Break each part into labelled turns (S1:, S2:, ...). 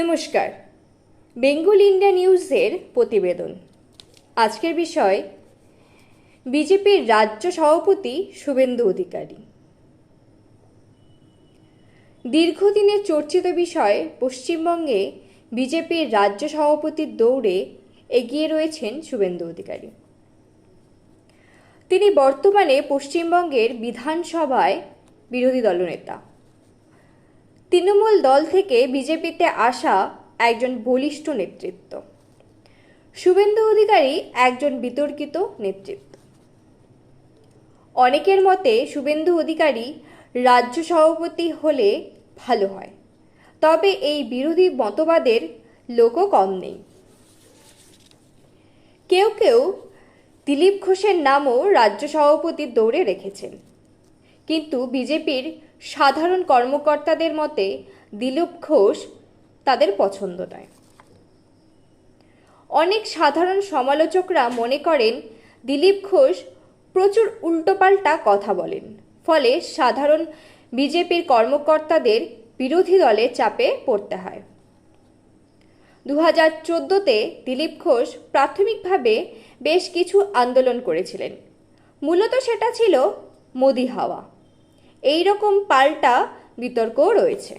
S1: নমস্কার। বেঙ্গল ইন্ডিয়া নিউজের প্রতিবেদন। আজকের বিষয়, বিজেপির রাজ্য সভাপতি শুভেন্দু অধিকারী। দীর্ঘদিনের চর্চিত বিষয়, পশ্চিমবঙ্গে বিজেপির রাজ্য সভাপতির দৌড়ে এগিয়ে রয়েছেন শুভেন্দু অধিকারী। তিনি বর্তমানে পশ্চিমবঙ্গের বিধানসভায় বিরোধী দলনেতা। তৃণমূল দল থেকে বিজেপিতে আসা একজন বলিষ্ঠ নেতৃত্ব। শুভেন্দু অধিকারী একজন বিতর্কিত নেতৃত্ব। অনেকের মতে শুভেন্দু অধিকারী রাজ্য সভাপতি হলে ভালো হয়, তবে এই বিরোধী মতবাদের লোকও কম নেই। কেউ কেউ দিলীপ ঘোষের নামও রাজ্য সভাপতির দৌড়ে রেখেছেন। কিন্তু বিজেপির সাধারণ কর্মকর্তাদের মতে দিলীপ ঘোষ তাদের পছন্দ নয়। অনেক সাধারণ সমালোচকরা মনে করেন দিলীপ ঘোষ প্রচুর উল্টোপাল্টা কথা বলেন। ফলে সাধারণ বিজেপির কর্মকর্তাদের বিরোধী দলে চাপে পড়তে হয়। দু হাজার চোদ্দোতে দিলীপ ঘোষ প্রাথমিকভাবে বেশ কিছু আন্দোলন করেছিলেন। মূলত সেটা ছিল মোদি হাওয়া। এই রকম পাল্টা বিতর্কও রয়েছে।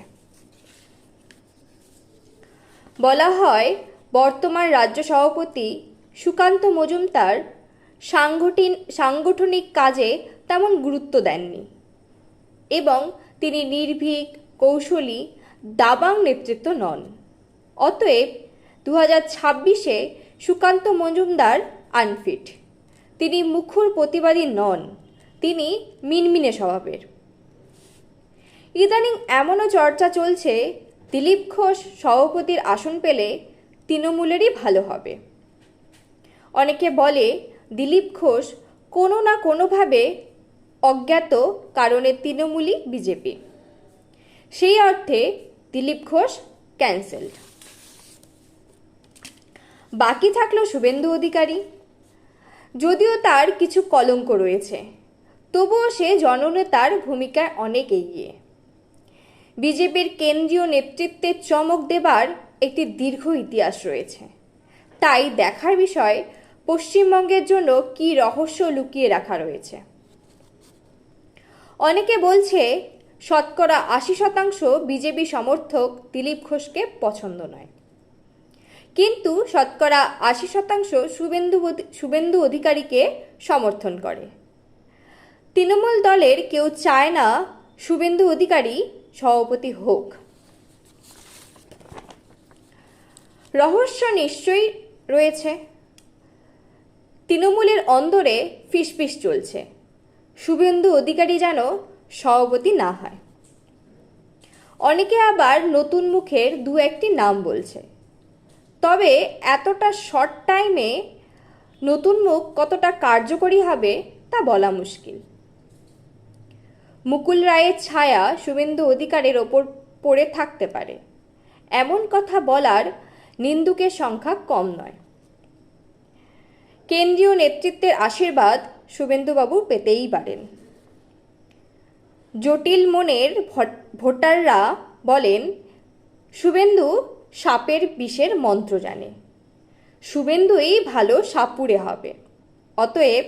S1: বলা হয়, বর্তমান রাজ্য সভাপতি সুকান্ত মজুমদার সাংগঠিন, সাংগঠনিক কাজে তেমন গুরুত্ব দেননি এবং তিনি নির্ভীক, কৌশলী, দাবাং নেতৃত্ব নন। অতএব দু হাজার ছাব্বিশে সুকান্ত মজুমদার আনফিট। তিনি মুখর প্রতিবাদী নন। তিনি মিনমিনে স্বভাবের। ইদানিং এমনও চর্চা চলছে, দিলীপ ঘোষ সভাপতির আসন পেলে তৃণমূলেরই ভালো হবে। অনেকে বলে, দিলীপ ঘোষ কোনো না কোনোভাবে অজ্ঞাত কারণে তৃণমূলই বিজেপি। সেই অর্থে দিলীপ ঘোষ ক্যান্সেলড। বাকি থাকল শুভেন্দু অধিকারী। যদিও তার কিছু কলঙ্ক রয়েছে, তবুও সে জননেতার ভূমিকায় অনেক এগিয়ে। বিজেপির কেন্দ্রীয় নেতৃত্বে চমক দেবার একটি দীর্ঘ ইতিহাস রয়েছে। তাই দেখার বিষয়, পশ্চিমবঙ্গের জন্য কি রহস্য লুকিয়ে রাখা রয়েছে। অনেকে বলছে, শতকরা আশি শতাংশ বিজেপি সমর্থক দিলীপ ঘোষকে পছন্দ নয়। কিন্তু শতকরা আশি শতাংশ শুভেন্দু শুভেন্দু অধিকারীকে সমর্থন করে। তৃণমূল দলের কেউ চায় না শুভেন্দু অধিকারী সভাপতি হোক। রহস্য নিশ্চয়ই রয়েছে। তৃণমূলের অন্দরে ফিসফিস চলছে। শুভেন্দু অধিকারী যেন সভাপতি না হয়। অনেকে আবার নতুন মুখের দু একটি নাম বলছে। তবে এতটা শর্ট টাইমে নতুন মুখ কতটা কার্যকরী হবে তা বলা মুশকিল। মুকুল রায়ের ছায়া শুভেন্দু অধিকারের ওপর পড়ে থাকতে পারে। এমন কথা বলার নিন্দুকের সংখ্যা কম নয়। কেন্দ্রীয় নেতৃত্বের আশীর্বাদ শুভেন্দুবাবু পেতেই পারেন। জটিল মনের ভোটাররা বলেন, শুভেন্দু সাপের বিষের মন্ত্র জানে। শুভেন্দুই ভালো সাপুরে হবে। অতএব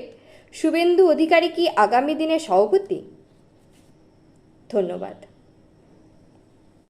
S1: শুভেন্দু অধিকারী কি আগামী দিনে সভাপতি? ধন্যবাদ।